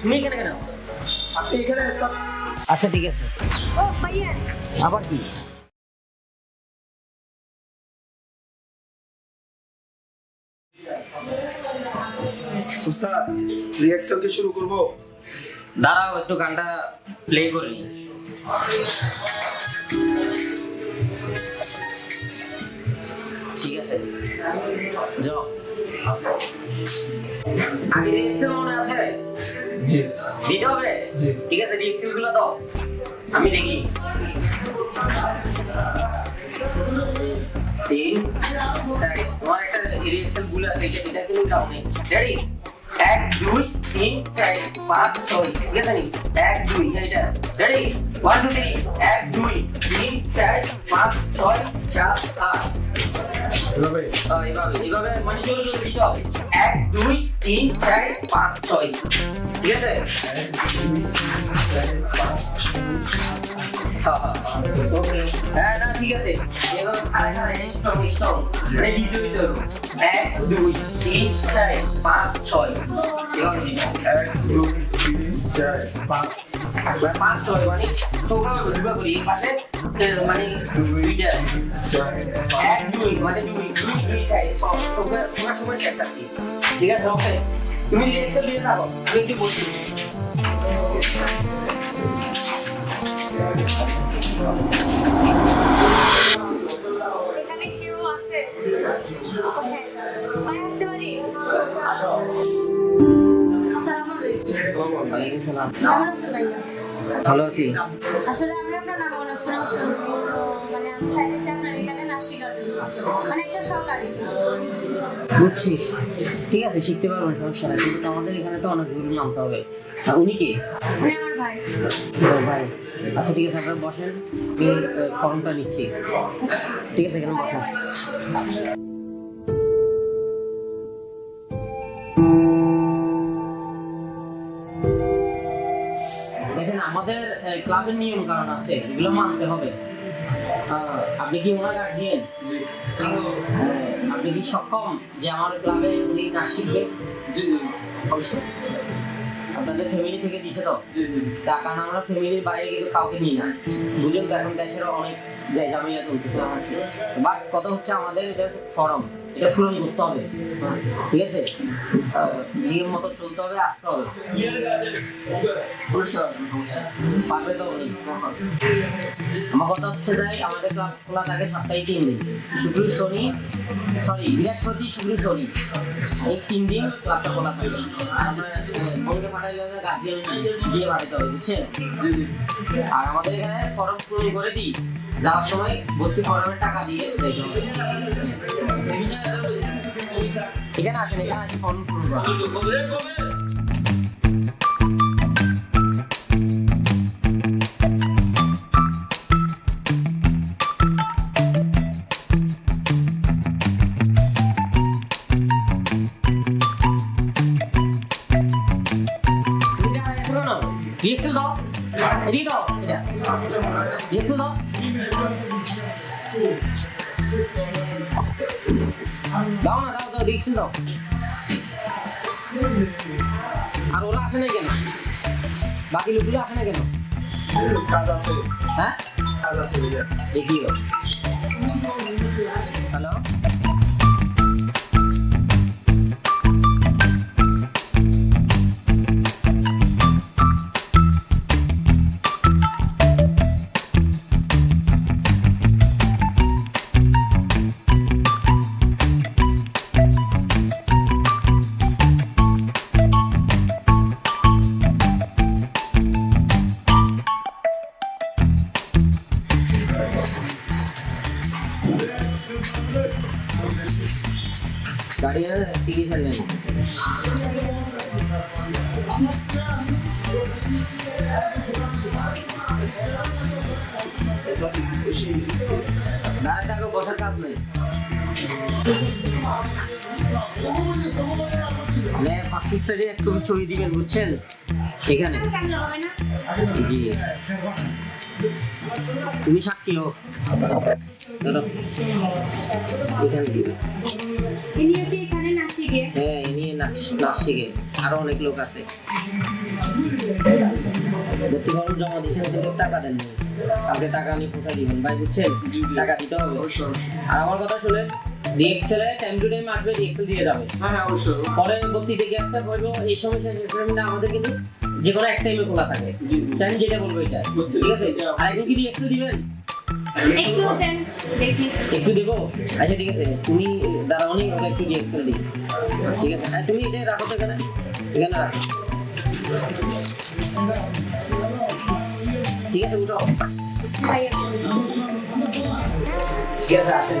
তুমি এখানে কেন আপনি এখানে আচ্ছা ঠিক আছে। ও ভাইয়া আবার কি? উস্তাদ রিয়াকশন কি শুরু করব? দাঁড়াও একটু গানটা প্লে করে ঠিক আছে। যাও। আগে রিক্সেল মনে আছে জি। দিতে হবে? জি। ঠিক আছে রিক্সেলগুলো দাও। আমি দেখি। তিন চারি তোমার একটা রিক্সেল ভুল আছে এটা এটা কিন্তু দাও নেই রেডি এক দুই তিন চার পাঁচ ছয় ঠিক আছে নি এক দুই এটা। রেডি ওয়ান টু থ্রি এক দুই তিন চার পাঁচ ছয় সাত আট। এইভাবে এইভাবে মানে জোরে জোরে দিতে হবে। এক দুই তিন চার পাঁচ ছয়। ঠিক আছে? হ্যাঁ, না ঠিক আছে এবার স্ট্রং স্ট্রং মানে ডিজে দিতে হবে এক দুই তিন চার পাঁচ ছয় দিতে এক দুই তিন ওকে তুমি রিলেক্সে দিয়ে থাকো আমি একটু বসি ভালো আছি? আসলে আমি আপনার নাম অনেক শোনা শুনছি তো মানে আমি চাইতেছি আপনার শেখার জন্য মানে একটা শখ আর বুঝছি। ঠিক আছে শিখতে পারবেন সমস্যা নাই। কিন্তু আমাদের এখানে তো অনেক দূর নামতে হবে। উনি কে? উনি আমার ভাই। ভাই। আচ্ছা ঠিক আছে আপনারা বসেন। আমি ফর্মটা নিচ্ছি। ঠিক আছে এখানে বসেন। দেখেন আমাদের ক্লাবের নিয়ম কারণ আছে এগুলো মানতে হবে। আপনি কি ওনার গার্জিয়ান জি। আপনি কি সক্ষম যে আমার ক্লাবে উনি নাচ শিখবে? জি অবশ্যই। আপনাদের ফ্যামিলি থেকে দিছে তো? তার কারণ আমরা ফ্যামিলির বাইরে কিন্তু কাউকে নিই না। বুঝুন তো এখন দেশের অনেক জায়গা ঝামেলা চলতেছে। বাট কত হচ্ছে আমাদের এটা ফরম এটা পূরণ করতে হবে। ঠিক আছে? নিয়ম মতো চলতে হবে আসতে হবে। পারবে তো উনি। আমার কথা হচ্ছে তাই আমাদের ক্লাব খোলা থাকে সপ্তাহে তিন দিন। শুক্র শনি সরি বৃহস্পতি শুক্র শনি। এই তিন দিন ক্লাবটা খোলা থাকে। আমরা বোনকে পাঠাইলে গার্জিয়ান দিয়ে পাঠাতে হবে বুঝছেন? আর আমাদের এখানে ফর্ম পূরণ করে দিই। যাওয়ার সময় ভর্তি ফর্মের টাকা দিয়ে এখানে আসেন এখানে আসেন ফর্ম পূরণ করেন রিয়েকশন দাও। রিয়েকশন দাও। দাও না দাও আর ওরা আসে না কেন? বাকি লোকগুলো আসে না কেন? কাজ আছে হ্যাঁ? কাজ আছে? হ্যালো? পাঁচিল ছবি দিবেন বুঝছেন এখানে? জি। তুমি সাক্ষী হো দাঁড়াও। এখানে দিবে ইনি এসে এখানে নাচ শিখে হ্যাঁ আরও অনেক লোক আছে। ভর্তি ফর্ম জমা দিয়েছেন কিন্তু টাকা দেন কালকে টাকা নিয়ে পৌঁছা দিবেন। ভাই বুঝছেন। টাকা দিতে হবে। আর আমার কথা শুনে ডিএক্সেল এ টাইম টু টাইম আসবে ডিএক্সেল দিয়ে যাবে। হ্যাঁ হ্যাঁ অবশ্যই। পরে ভর্তি থেকে একটা বলব এই সময় আমাদের কিন্তু যে কোনো এক টাইমে খোলা থাকে। টাইম যেটা বলব এটা। ঠিক আছে? আর এখন কি ডিএক্সেল দিবেন? একটু দেন দেখি। একটু দেবো? আচ্ছা ঠিক আছে। তুমি দাঁড়াওনি ওটা একটু ডিএক্সেল দিই। ঠিক আছে? আর তুমি এটা রাখো তো এখানে। এখানে রাখো। ঠিক আছে উঠো ঠিক আছে আসেন।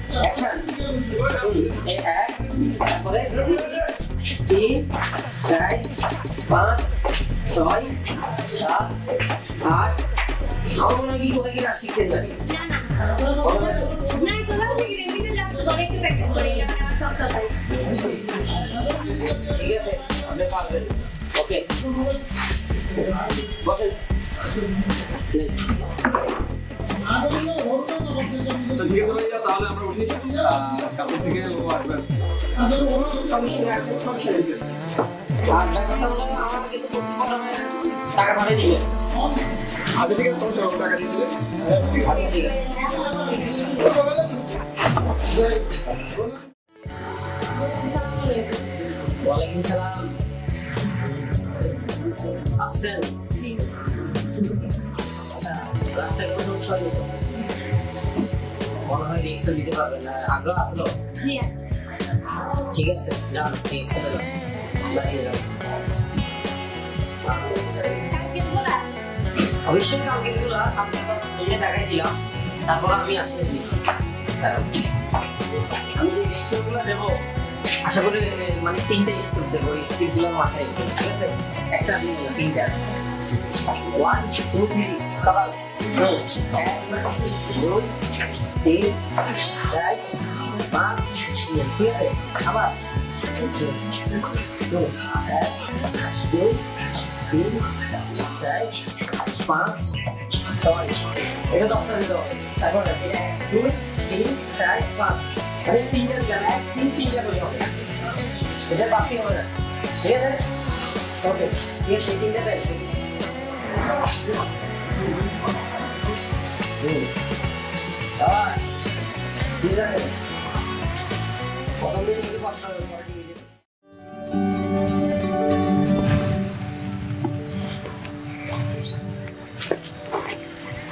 এক তারপরে তিন চার পাঁচ ছয় সাত আট আমার কি কোথায় গিয়ে শিখছেন না ঠিক আছে আপনি পারবেন ওকে তো ঠিক আছে টাকা আচ্ছা ঠিক আছে আচ্ছা আচ্ছা রাস্তায় কোনো সমস্যা তো? মনে হয় রিক্সা দিতে পারবেন না। আগ্রহ আসলো জি ঠিক আছে যান রিক্সা যান দাঁড়িয়ে যান অবশ্যই কালকে এগুলো আপনি তো নিজে দেখাইছিলাম। তারপর আমি দাঁড়ান। আমি যে দেবো আশা করি মানে তিনটে স্কুল দেবো। স্কুলগুলো মাথায় ঠিক আছে? একটা আমি নেব, তিনটা ওয়ান টু থ্রি সকাল হুম, এক দুই তিন চার পাঁচ ঠিক আছে আবার হুম, এক দুই তিন চার পাঁচ ছয় এটা দশটা দিতে হবে তারপর এক দুই তিন চার পাঁচ মানে তিনটা দিলাম এক তিন তিনটা করে হবে এটা বাকি হবে না ঠিক আছে ওকে ঠিক আছে তিনটা দেয় হুম আবার ঠিক আছে প্রথম দিন একটু কষ্ট হবে পরে ঠিক আছে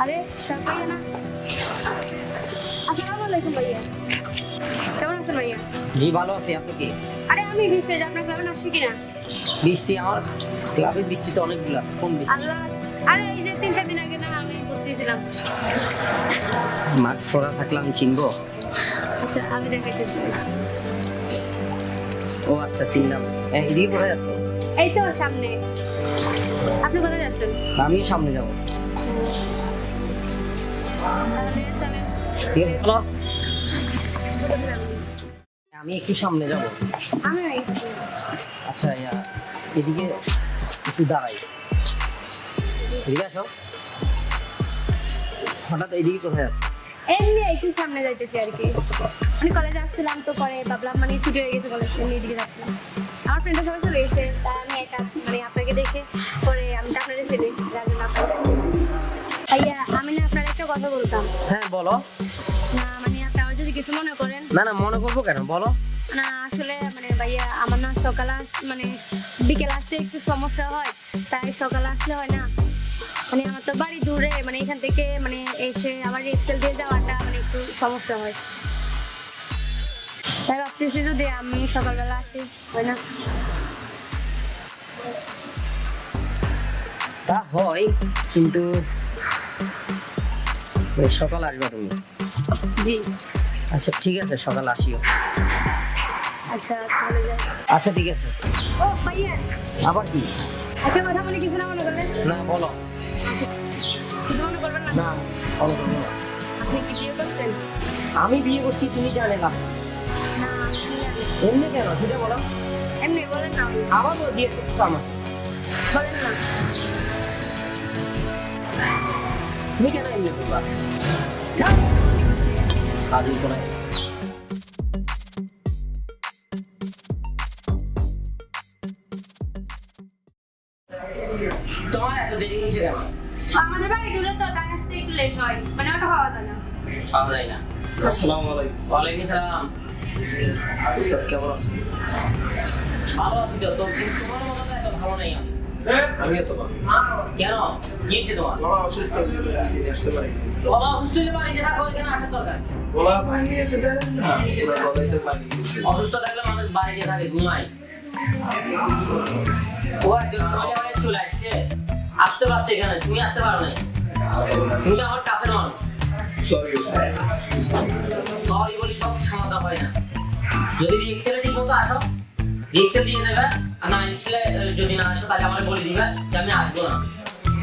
আরে স্যার না। আসসালামু আলাইকুম ভাইয়া। কেমন আছেন ভাইয়া? জি ভালো আছি। আপনি কি? আরে আমি যে আপনার ক্লাবে আসছি কিনা? বৃষ্টি আমার ক্লাবের বৃষ্টি তো অনেকগুলা কোন বৃষ্টি? আল্লাহ আরে এই যে তিন চার দিন আগে না আমি মাস্ক পরা থাকলে আমি চিনবো? আচ্ছা আমি দেখাইতেছি। ও আচ্ছা চিনলাম। এদিকে কোথায় যাচ্ছে এই তো সামনে। আপনি কোথায় যাচ্ছেন আমিও সামনে যাব। আছে আমি একটু সামনে যাব। আচ্ছা এদিকে একটু দাঁড়াই। এদিকে আসো। হঠাৎ এদিকে কোথায় যাচ্ছে এমনি একটু সামনে যাইতেছি আর কি। আমি কলেজে আসছিলাম তো পরে ভাবলাম মানে ছুটি হয়ে গেছে কলেজ এমনি এদিকে যাচ্ছিলাম। আমার ফ্রেন্ডের সবাই চলে গেছে তাই আমি একা মানে আপনাকে দেখে পরে আমি তো আপনাদের আপনাকে ভাইয়া আমি না আপনার একটা কথা বলতাম। হ্যাঁ বলো। না মানে আপনি আমার যদি কিছু মনে করেন। না না মনে করব কেন? বলো। না আসলে মানে ভাইয়া আমার না সকালে মানে বিকেল আসতে একটু সমস্যা হয় তাই সকালে আসলে হয় না। মানে আমার তো বাড়ি দূরে মানে এখান থেকে মানে এসে আবার এক্সেল দিয়ে যাওয়াটা মানে একটু সমস্যা হয়। তাই ভাবতেছি যদি আমি সকালবেলা আসি হয় না? তা হয় কিন্তু সকাল আসবে তুমি? জি। আচ্ছা ঠিক আছে সকাল আসিও। আচ্ছা তাহলে আচ্ছা ঠিক আছে। ও ভাইয়া। আবার কি? একটা কথা বলে কিছু না মনে করবেন? না বলো। কিছু মনে করবেন না? না বলো। আপনি কি বিয়ে করছেন? আমি বিয়ে করছি তুমি জানে না। এমনি কেন? সেটা বলো। এমনি বলেন না। আবার বলো জিজ্ঞেস করছ আমার বলেন না। তুমি কেন এমনি করবা কাজই করে পাওয়া যায় না আসসালামু আলাইকুম ওয়ালাইকুম সালাম উস্তাদ কেমন আছেন? ভালো আছি তো তো তোমার মতো এত ভালো নাই আমি। আমি তো ভালো। কেন? কি হয়েছে তোমার? বাবা অসুস্থ আসতে পারি বাবা অসুস্থ হলে বাড়িতে থাকো এখানে আসার দরকার গলা ভাঙিয়ে গেছে জানেন না? গলায় তো ভাঙিয়ে গেছে অসুস্থ থাকলে মানুষ বাইরে থাকে ঘুমায়। ও একজন চলে আসছে। আসতে পারছে এখানে তুমি আসতে পারো না তুমি আমার কাছের মানুষ। সরি সরি বলি সব সমাধান হয় না। যদি রিক্সেলে ঠিক মতো আসো রিক্সেল দিয়ে দেবে আর না রিক্সেলে যদি না আসো তাহলে আমার বলে দিবে যে আমি আসব না।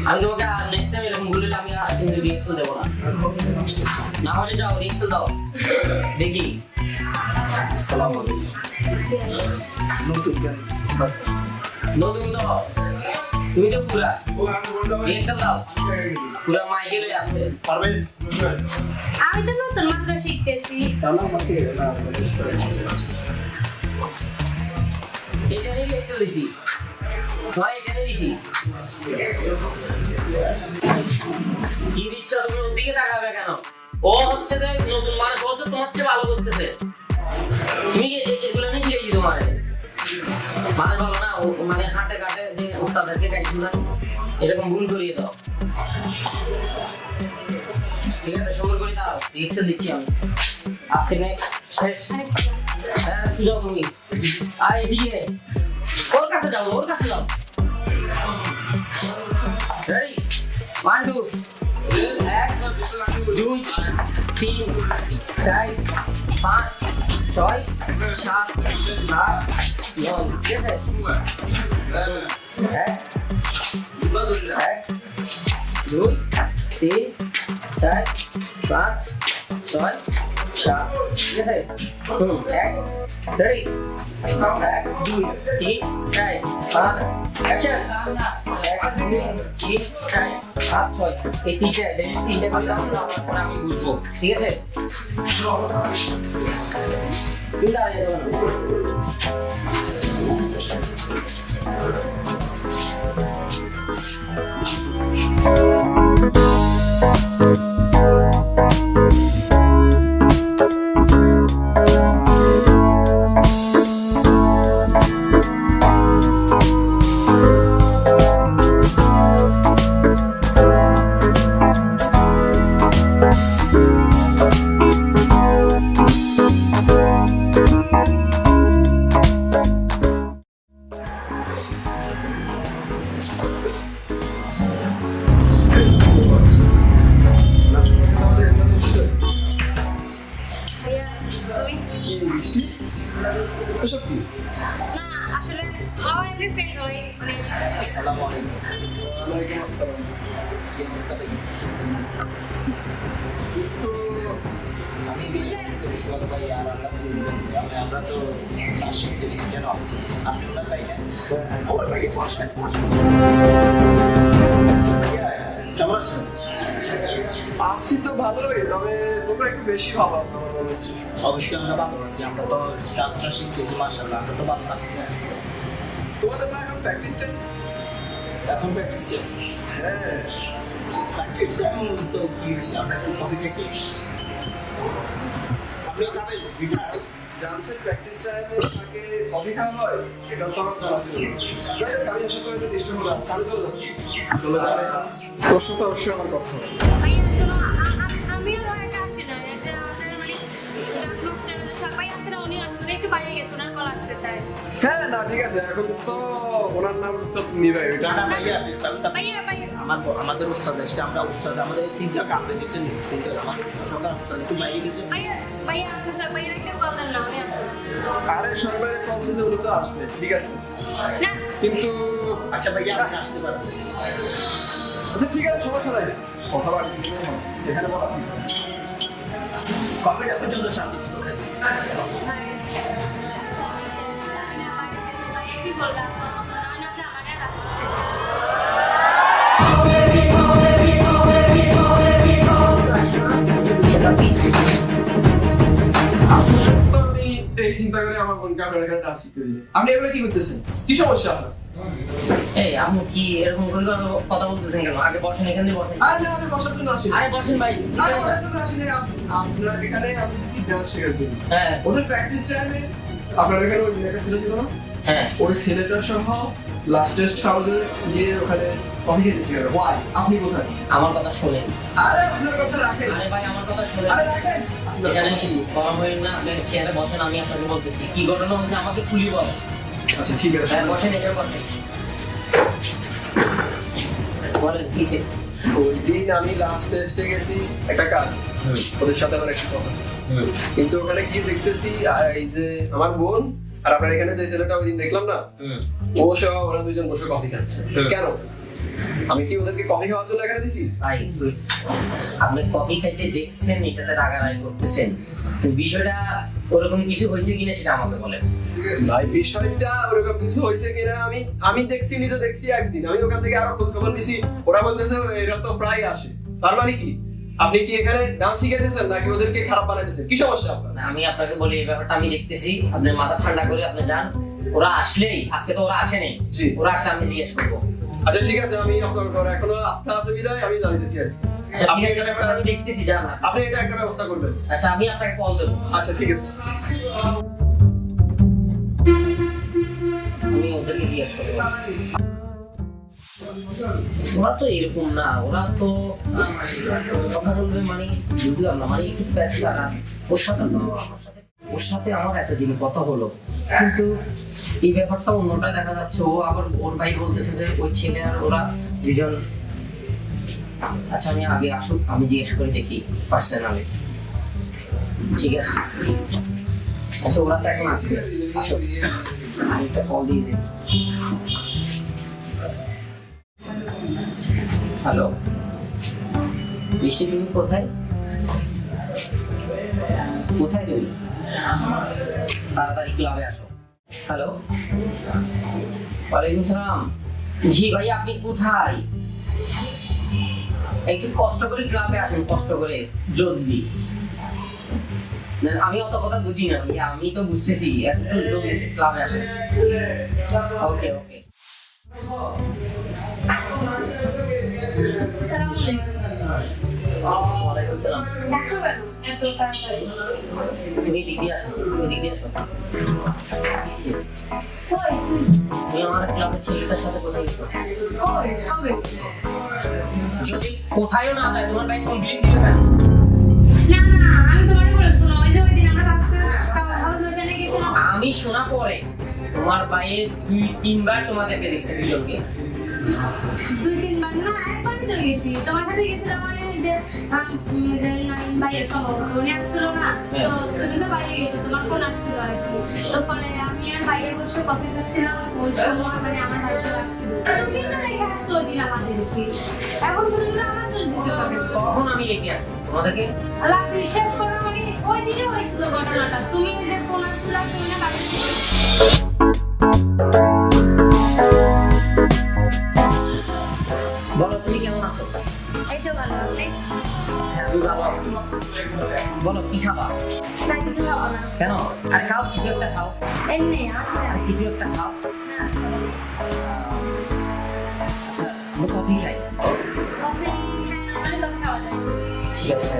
আমি তোমাকে নেক্সট টাইম এরকম বললে আমি আর কিন্তু রিক্সেল দেবো না। না হলে যাও রিক্সেল দাও। দেখি। আসসালামু আলাইকুম। নতুন নতুন তো। তুমি তো পুরা। দাও পুরা। মাইকেলে আছে। পারবেন আমি তো নতুন মাত্র শিখতেছি। তাহলে আমাকে না এখানে রিক্সেল দিছি তোমার এখানে দিছি। কি দিচ্ছ? তুমি ওর দিকে তাকাবে কেন? ও হচ্ছে যে নতুন মানুষ ও তো তোমার চেয়ে ভালো করতেছে। তুমি এগুলো নিয়ে শিখেছি তোমার। মানে বলো না মানে হাঁটে কাটে যে ওস্তাদেরকে গাইছি না এরকম ভুল করিয়ে দাও। ঠিক আছে, সুন্দর করে দাও রিক্সেল দিচ্ছি আমি। আজকে নেক্সট শেষ। হ্যাঁ ওর কাছে যাও, ওর কাছে যাও। রেডি ওয়ান টু এক, দুই, তিন, চার পাঁচ ছয় সাত আট নয় ঠিক আছে এক এক দুই তিন চার পাঁচ ছয় সাত ঠিক আছে হুম এক রেডি এক দুই তিন চার পাঁচ অ্যাকশন এক দুই তিন চার পাঁচ ছয় এই তিনটে তিনটে করে তারপরে আমি বুঝব ঠিক আছে তুমি দাঁড়িয়ে যাবে না তাহলে অবশ্যই আমরা ভালো আছি আমরা তো ডাক্তার শিখতেছি মাসাল্লাহ আমরা তো ভালো তোমাদের না এখন প্র্যাকটিস টাইম এখন প্র্যাকটিসে হ্যাঁ প্র্যাকটিস তো কি আমরা একটু কপি থেকে ডান্সের হয় তো আমার আমি আশা করি হলাম চলে যাচ্ছি চলে যাবে প্রশ্ন তো অবশ্যই আমার কথা হ্যাঁ না ঠিক আছে এখন তো ওনার নাম তো নিবে ওইটা না ভাইয়া তাহলে ভাইয়া ভাইয়া। আমার আমাদের উস্তাদ আসছে আমরা উস্তাদ আমাদের তিনটা কামড়ে দিচ্ছেন তিনটা আমাদের সকাল উস্তাদ একটু বাইরে গেছে। ভাইয়া ভাইয়া আপনার ভাইয়া একটা কল দেন না উনি আসলে আরে সরকারের কল দিলে উনি তো আসবে ঠিক আছে। না। কিন্তু আচ্ছা ভাইয়া আপনি আসতে পারেন। আচ্ছা ঠিক আছে সমস্যা নাই। কথা বাড়ি এখানে বলা ঠিক। পর্যন্ত শান্তি কি চিন্তা করে আমার বোনকে আপনার এখানে ডান্স শিখতে দিই আপনি এগুলো কি করতেছেন? কি সমস্যা আপনার? এই আপনি কি এরকম করে কথা বলতেছেন কেন? আগে বসেন এখানে বসেন। আরে না আমি বসার জন্য আসি আরে বসেন ভাই। আরে বসার জন্য আসি নাই আপনার এখানে আমি দিচ্ছি ডান্স শেখার জন্য। হ্যাঁ। ওদের প্র্যাকটিস টাইমে আপনার এখানে ওই ছিল না হ্যাঁ। ওই ছেলেটার সহ লাস্ট টেস্ট হাউসে গিয়ে ওখানে কফি খেতেছি ওয়াই আপনি কোথায়? আমার কথা শোনেন। আরে আপনার কথা রাখেন। আরে ভাই আমার কথা শোনেন। আরে রাখেন। এখানে কম না? আপনি চেয়ারে বসেন আমি আপনাকে বলতেছি। কি ঘটনা হয়েছে আমাকে খুলি বল। আচ্ছা ঠিক আছে হ্যাঁ বসেন এখানে বসেন বলেন কিসে ওই দিন আমি লাস্ট টেস্টে গেছি একটা কাজ। ওদের সাথে আমার একটা কথা। কিন্তু ওখানে গিয়ে দেখতেছি এই যে আমার বোন আর আপনার এখানে যে ছেলেটা ওই দিন দেখলাম না ও সহ ওরা দুজন বসে কফি খাচ্ছে। কেন? আমি কি ওদেরকে কফি খাওয়ার জন্য এখানে দিছি? ভাই আপনি কফি খাইতে দেখছেন এটাতে রাগারাগি করতেছেন। তো বিষয়টা ওরকম কিছু হয়েছে কিনা সেটা আমাকে বলেন। ভাই বিষয়টা ওরকম কিছু হয়েছে কিনা আমি আমি দেখছি নিজে দেখছি একদিন। আমি ওখান থেকে আরও খোঁজ খবর নিছি। ওরা বলতেছে এরা তো প্রায় আসে। তার মানে কি? আপনি কি এখানে ডান্স শিখাইতেছেন নাকি ওদেরকে খারাপ বানাইতেছেন? কি সমস্যা আপনার? না, আমি আপনাকে বলি এই ব্যাপারটা আমি দেখতেছি। আপনি মাথা ঠান্ডা করে আপনি যান। ওরা আসলেই আজকে তো ওরা আসেনি জি। ওরা আসলে আমি জিজ্ঞেস করব। আচ্ছা ঠিক আছে আমি আপনার উপর এখনও আস্থা আছে বিদায় আমি জানিতেছি আর কি। আচ্ছা আপনি এটা ব্যাপারটা আমি দেখতেছি যান। আপনি। এটা একটা ব্যবস্থা করবেন। আচ্ছা আমি আপনাকে কল দেবো। আচ্ছা ঠিক আছে। আমি ওদেরকে জিজ্ঞেস করব। ওরা তো এরকম না, ওরা তো কথা বলবে মানে বুঝলাম না মানে একটু প্যাচ লাগা ওর সাথে তো ওর সাথে আমার এতদিন কথা হলো। কিন্তু এই ব্যাপারটা অন্যটা দেখা যাচ্ছে, ও আবার ওর ভাই বলতেছে যে ওই ছেলে আর ওরা দুজন আচ্ছা আমি আগে আসুক, আমি জিজ্ঞেস করে দেখি পার্সোনালি ঠিক আছে? আচ্ছা ওরা তো এখন আসবে, আসুক। আমি একটা কল দিয়ে দিই। হ্যালো বৃষ্টি তুমি কোথায়? কোথায় তুমি? তাড়াতাড়ি ক্লাবে আসো। হ্যালো ওয়ালাইকুম সালাম। জি ভাই, আপনি কোথায়? একটু কষ্ট করে ক্লাবে আসুন, কষ্ট করে, জলদি। আমি অত কথা বুঝি না ভাইয়া, আমি তো বুঝতেছি, একটু জলদি ক্লাবে আসেন। ওকে ওকে যদি কোথায়ও না যায় তোমার ভাই কমপ্লেন দিবে না আমি শোনো পরে তোমার ভাইয়ের দুই, তিনবার তোমাদেরকে দেখছে দুজনকে। দুই তিনবার না একবারই তো গেছি। তোমার সাথে গেছিলাম মানে যে ভাইয়ের সম্ভবত উনি আসছিল না। তো তুমি তো বাইরে গেছো তোমার ফোন আসছিল আর কি। তো পরে আমি আর ভাইয়ের বসে কফি খাচ্ছিলাম। ওই সময় মানে আমার ভাই চলে আসছিল। তুমি তো রেখে আসছো ওই দিন আমাদেরকে। এখন তুমি আমার তো কখন আমি রেখে আসি তোমাদেরকে? আল্লাহ বিশ্বাস করো মানে ওই দিনে হয়েছিল ঘটনাটা। তুমি যে ফোন আসছিল তুমি না বাইরে আছো এই তো ভালো আপনি? হ্যাঁ আমি ভালো আছি। বলো কি খাবা? না কিছু খাব না। কেন? আরে খাও কিছু একটা খাও। এমনি আমি কিছু একটা খাও। আচ্ছা আমি কফি খাই। কফি কফি খাওয়া যায়। ঠিক আছে।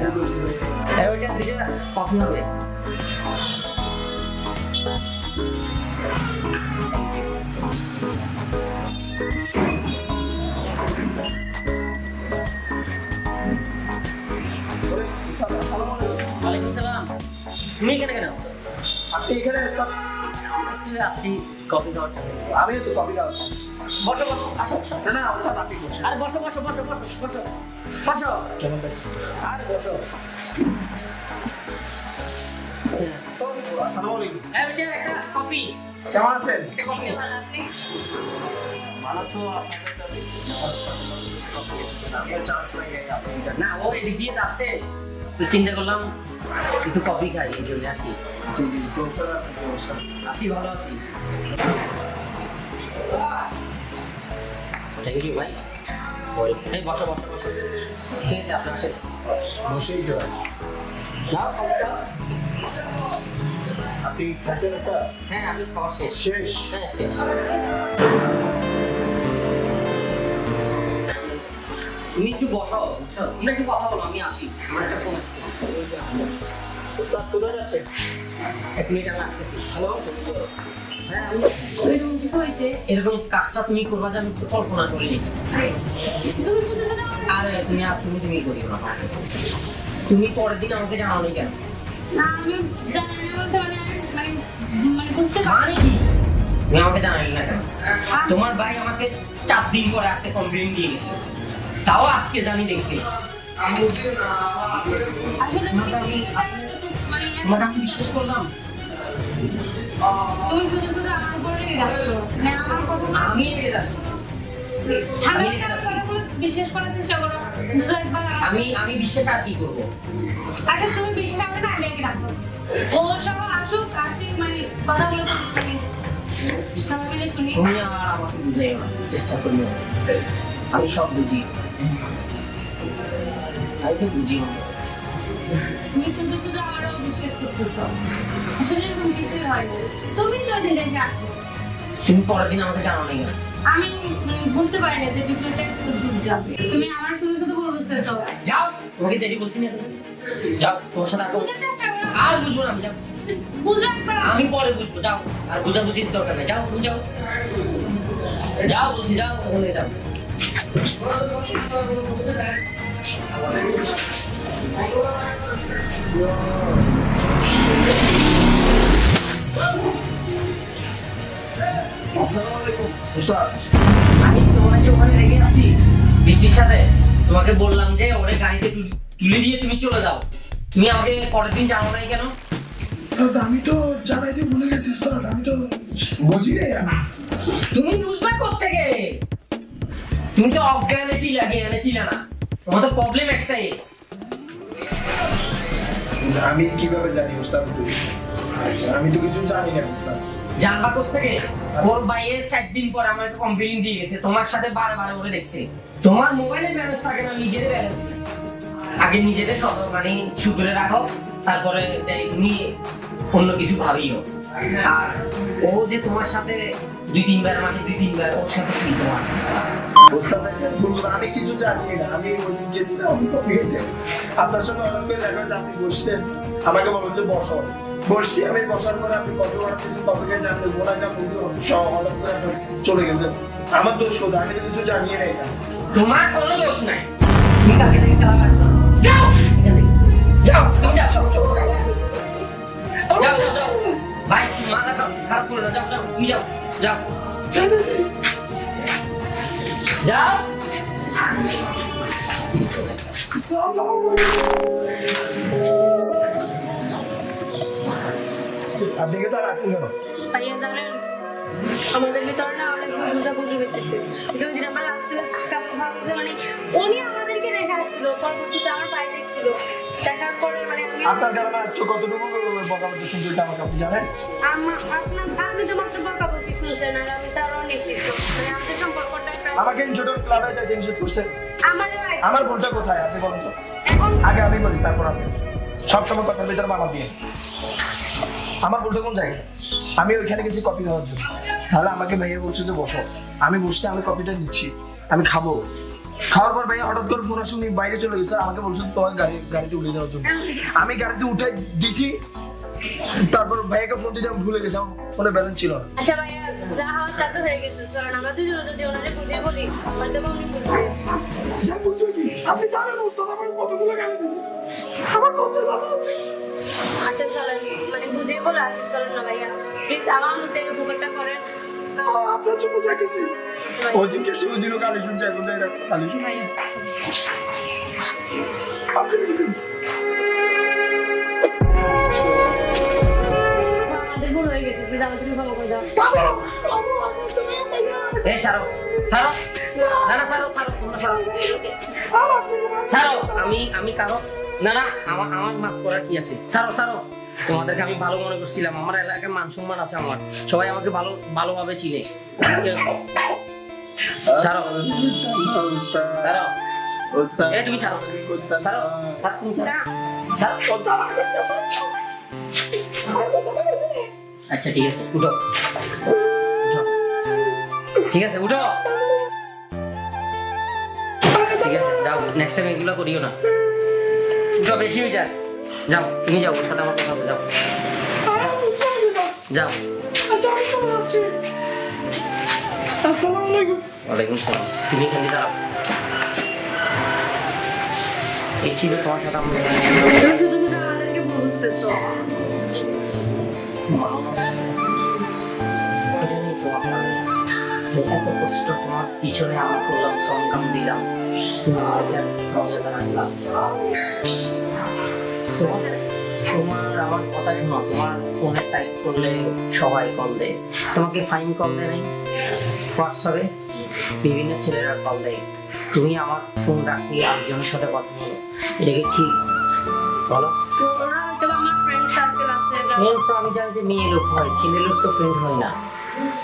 এই ওইটা দিকে কফি হবে। ওয়ালাইকুম তুমি এখানে কেন? আছো? আপনি এখানে স্যার একটু আসি কফি খাওয়ার জন্য। আমি তো কফি খাওয়াচ্ছি বসো বসো। আসো। না না ওস্তাদ আপনি বসে আরে বসো বসো বসো বসো বসো। বসো। কেমন আরে বসো। আসসালামু আলাইকুম। হ্যাঁ বেটা একটা কেমন আছেন? একটা তো আপনাদের না ও এদিক দিয়ে যাচ্ছে। তো চিন্তা করলাম একটু কপি খাই এই জন্য আর কি। আছি ভালো আছি। থ্যাংক ইউ ভাই। এই বসো বসো বসো। ঠিক আছে আপনার সাথে। বসেই তো আছে। আপনি হ্যাঁ আমি খাওয়া শেষ। শেষ? হ্যাঁ শেষ। তুমি একটু বসো বুঝছ? তুমি একটু কথা বলো আমি আসি। আমার একটা ফোন আসছে উস্তাদ কোথায় যাচ্ছে? এক মিনিট আমি আসতেছি। হ্যালো হ্যাঁ এরকম কিছু হয়েছে? এরকম কাজটা তুমি করবা যে আমি কল্পনা করিনি তুমি আরে তুমি আর তুমি তুমি করিও না। তুমি পরের দিন আমাকে জানাও নি কেন? না আমি জানি না মানে মানে মানে বুঝতে পারি তুমি আমাকে জানালি না কেন? তোমার ভাই আমাকে চার দিন পরে আজকে কমপ্লেন দিয়ে গেছে। তাও আজকে জানি দেখছি। আসলে তোমাকে আমি মানে বিশ্বাস করলাম। তুমি শুধু শুধু আমার উপরে যাচ্ছ। মানে আমার কথা আমি যাচ্ছি। বিশ্বাস করার চেষ্টা করো। একবার আমি আমি বিশ্বাস আর কি করব? আচ্ছা তুমি বিশ্বাস না? আমি আগে রাখব ও সব আসুক আসি মানে কথাগুলো তো সবাই মিলে শুনি। তুমি আমার আমাকে বুঝাই চেষ্টা করিও। আমি সব বুঝি। আমি তো বুঝি। তুমি শুধু শুধু আমারও বিশ্বাস করতেছো। আসলে এরকম কিছুই হয় না তুমি তো দিন রেখে আসো। তুমি পরের দিন আমাকে জানো না আমি বুঝতে পারি না যে বিষয়টা একটু দূর যাবে তুমি আমার শুধু শুধু ভুল বুঝতেছো যাও তোমাকে যেটি বলছি না যাও তোমার সাথে আর বুঝব না আমি যাও। পরে বুঝব যাও। আর বুঝাবুঝির দরকার নেই। যাও তুমি যাও। যাও বলছি যাও ওখানে যাও। আমি তোমাকে ওখানে রেখে আসছি বৃষ্টির সাথে তোমাকে বললাম যে ওরে গাড়িতে তুলে দিয়ে তুমি চলে যাও। তুমি আমাকে পরের দিন জানো নাই কেন? আমি তো জানাইতে ভুলে গেছি আমি তো বুঝি নাই তুমি তুমি তো অজ্ঞানে ছিলে জ্ঞানে ছিলে না। তোমার তো প্রবলেম একটাই। আমি কীভাবে জানি উস্তাদ? তুই আমি তো কিছু জানি না জানবা কোথেকে ওর ভাইয়ের চার দিন পর আমার একটা কমপ্লেন দিয়ে গেছে। তোমার সাথে বারে বারে ওরে দেখছে। তোমার মোবাইলে ব্যালেন্স থাকে না নিজের ব্যালেন্স আগে নিজেরে সদ- মানে সুতরে রাখো তারপরে যাই তুমি অন্য কিছু ভাবিও। আর ও যে তোমার সাথে দুই তিনবার মানে দুই তিনবার ওর সাথে কি তোমার? আমি কিছু জানি না আমি গেছিলাম আমি কপি খেতে আপনার সঙ্গে হঠাৎ করে দেখা হয়েছে আপনি বসতেন। আমাকে বললেন যে বসো। বসছি আমি বসার পরে আপনি কপি দিয়েছেন কপি খেয়েছে আপনি বলা যা বন্ধু সহ হঠাৎ করে চলে গেছেন। আমার দোষ কোথায়? আমি তো কিছু জানিয়ে নাই। না তোমার কোনো দোষ নাই। তুমি কাকে করো না যাও যাও তুমি যাও যাও। যাও। আপনি কি তার আছেন কেন? ভাইয়া জানেন আমাদের ভিতরে না অনেক বুঝাবুঝি হইতেছে। যেই দিন আমরা লাস্ট লাস্ট কাপড় ভাবছে মানে উনি আমাদেরকে রেখে আসছিল পরবর্তীতে আমার ভাই দেখছিল দেখার পরে মানে আপনার কারণে আজকে কতটুকু বকাবকি শুনতে হয়েছে আমাকে আপনি জানেন? আপনি তো মাত্র বকাবকি শুনছেন আর আমি তো অনেক কিছু মানে আমাদের সম্পর্কটা আমাকে ইনজুটার ক্লাবে যাই নিষেধ করছে আমার ভুলটা কোথায়? আপনি বলুন তো। আগে আমি বলি তারপর আপনি। সবসময় কথার ভিতরে বাবা দিয়ে। আমার ভুলটা কোন জায়গায়? আমি ওইখানে গেছি কপি খাওয়ার জন্য। তাহলে আমাকে ভাইয়া বলছে যে বসো। আমি বসছি আমি কপিটা নিচ্ছি। আমি খাব। খাওয়ার পর ভাইয়া হঠাৎ করে ফোনের সঙ্গে বাইরে চলে গেছে। আমাকে বলছে তোমাকে গাড়ি গাড়িতে উঠে দেওয়ার জন্য। আমি গাড়িতে উঠে দিছি। তারপর ভাইয়াকে ফোন দিতে আমি ভুলে গেছি আমার ফোনে ব্যালেন্স ছিল না। আচ্ছা ভাইয়া যা হওয়ার তা তো হয়ে গেছে। চলেন আমরা দুজনে যদি ওনারে বুঝিয়ে বলি উনি বুঝবে। যা বুঝবে কি? আপনি জানেন ওস্তাদ আমাকে কতগুলো দিয়েছে। আমার কত ভালো আচ্ছা চলেন মানে বুঝিয়ে বলে চলেন না ভাইয়া। প্লিজ আমার মধ্যে উপকারটা করেন। আমি আমি কারও না না আমার মাফ করার কি আছে? সারো সারো তোমাদেরকে আমি ভালো মনে করছিলাম। আমার এলাকায় মান সম্মান আছে আমার। সবাই আমাকে ভালো, ভালোভাবে চিনে। আচ্ছা ঠিক আছে, উঠো। ঠিক আছে, উঠো। ঠিক আছে, যাও। নেক্সট টাইম এগুলো করিও না। উঠো, বেশি হয়ে যায় যাও তুমি যাও ওর সাথে আমার কথা যাও। যাও। ওয়ালাইকুম সালাম। তুমি এখান দিয়ে দাঁড়াও। এই ছিল তোমার সাথে তোমার এত কষ্ট তোমার পিছনে আমার করলাম সংগ্রাম দিলাম। রাখলাম। তোমার তোমার আমার কথা শোনো তোমার ফোনে টাইপ করলে সবাই কল দেয়। তোমাকে ফাইন কল দেয় নাই? হোয়াটসঅ্যাপে বিভিন্ন ছেলেরা কল দেয়। তুমি আমার ফোন রাখিয়ে আরেকজনের সাথে কথা বলো। এটা কি ঠিক? বলো। ফ্রেন্ড তো আমি জানি যে মেয়ে লোক হয় ছেলে লোক তো ফ্রেন্ড হয় না।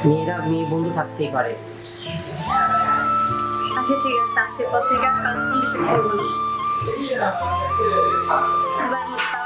মেয়েরা মেয়ে বন্ধু থাকতেই পারে। আচ্ছা ঠিক আছে আজকের পর থেকে আর করব না। এবার মতো